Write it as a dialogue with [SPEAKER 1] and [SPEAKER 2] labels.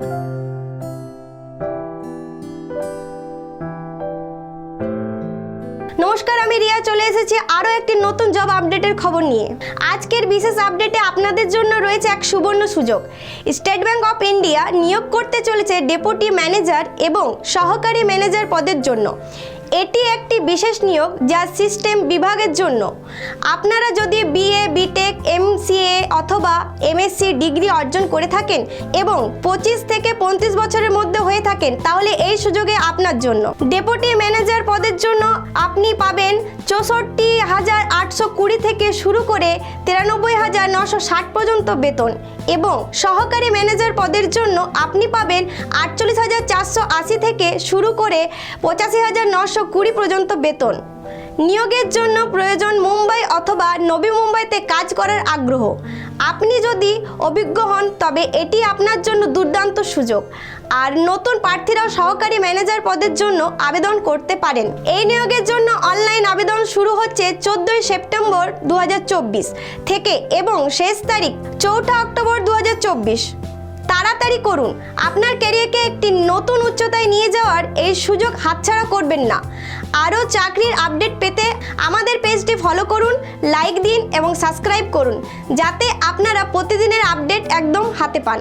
[SPEAKER 1] নমস্কার, আমি রিয়া। চলে এসেছি আরও একটি নতুন জব আপডেটের খবর নিয়ে। আজকের বিশেষ আপডেটে আপনাদের জন্য রয়েছে এক সুবর্ণ সুযোগ। স্টেট ব্যাংক অফ ইন্ডিয়া নিয়োগ করতে চলেছে ডেপুটি ম্যানেজার এবং সহকারী ম্যানেজার পদের জন্য। এটি একটি বিশেষ নিয়োগ যা সিস্টেম বিভাগের জন্য। আপনারা যদি বিএ বিটেক অথবা এমএসসি ডিগ্রি অর্জন করে থাকেন এবং পঁচিশ থেকে পঁয়ত্রিশ বছরের মধ্যে হয়ে থাকেন, তাহলে এই সুযোগে আপনার জন্য। ডেপুটি ম্যানেজার পদের জন্য আপনি পাবেন চৌষট্টি হাজার আটশো কুড়ি থেকে শুরু করে তিরানব্বই হাজার নশো ষাট পর্যন্ত বেতন এবং সহকারী ম্যানেজার পদের জন্য আপনি পাবেন আটচল্লিশ হাজার চারশো আশি থেকে শুরু করে পঁচাশি হাজার নশো কুড়ি পর্যন্ত বেতন। নিয়োগের জন্য প্রয়োজন অথবা নবী মুম্বাইতে কাজ করার আগ্রহ। আপনি যদি অভিজ্ঞ হন, তবে এটি আপনার জন্য দুর্দান্ত সুযোগ। আর নতুন প্রার্থীরাও সহকারী ম্যানেজার পদের জন্য আবেদন করতে পারেন। এই নিয়োগের জন্য অনলাইন আবেদন শুরু হচ্ছে চোদ্দোই সেপ্টেম্বর দু হাজার চব্বিশ থেকে এবং শেষ তারিখ চৌঠা অক্টোবর দু হাজার চব্বিশ। তাড়াতাড়ি করুন। আপনার ক্যারিয়ারকে একটি নতুন উচ্চতায় নিয়ে যাওয়ার এই সুযোগ হাতছাড়া করবেন না। আরও চাকরির আপডেট পেতে আমাদের পেজটি ফলো করুন লাইক দিন এবং সাবস্ক্রাইব করুন, যাতে আপনারা প্রতিদিনের আপডেট একদম হাতে পান।